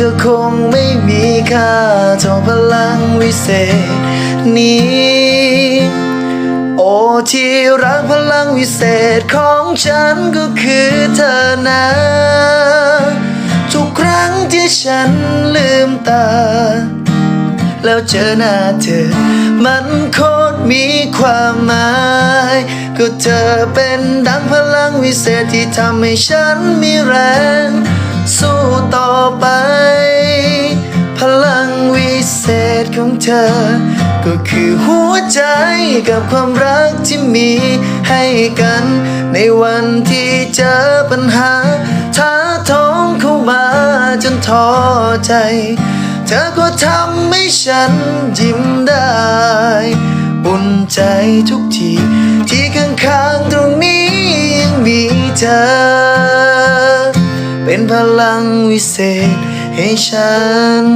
ก็คงไม่มีค่าเท่าพลังวิเศษนี้ โอ้ที่รักพลังวิเศษของฉันก็คือเธอนะทุกครั้งที่ฉันลืมตา แล้วเจอหน้าเธอ มันโคตรมีความหมายก็เธอเป็นดังพลังวิเศษที่ทำให้ฉันมีแรง สู้ต่อไป ษของเธอ ก็คือหัวใจกับความรักที่มีให้กัน ในวันที่เจอปัญหาท้าท้องเข้ามาจนท้อใจ เธอก็ทำให้ฉันยิ้มได้อุ่นใจทุกที ที่ข้างๆตรงนี้ยังมีเธอ เป็นพลังวิเศษให้ฉัน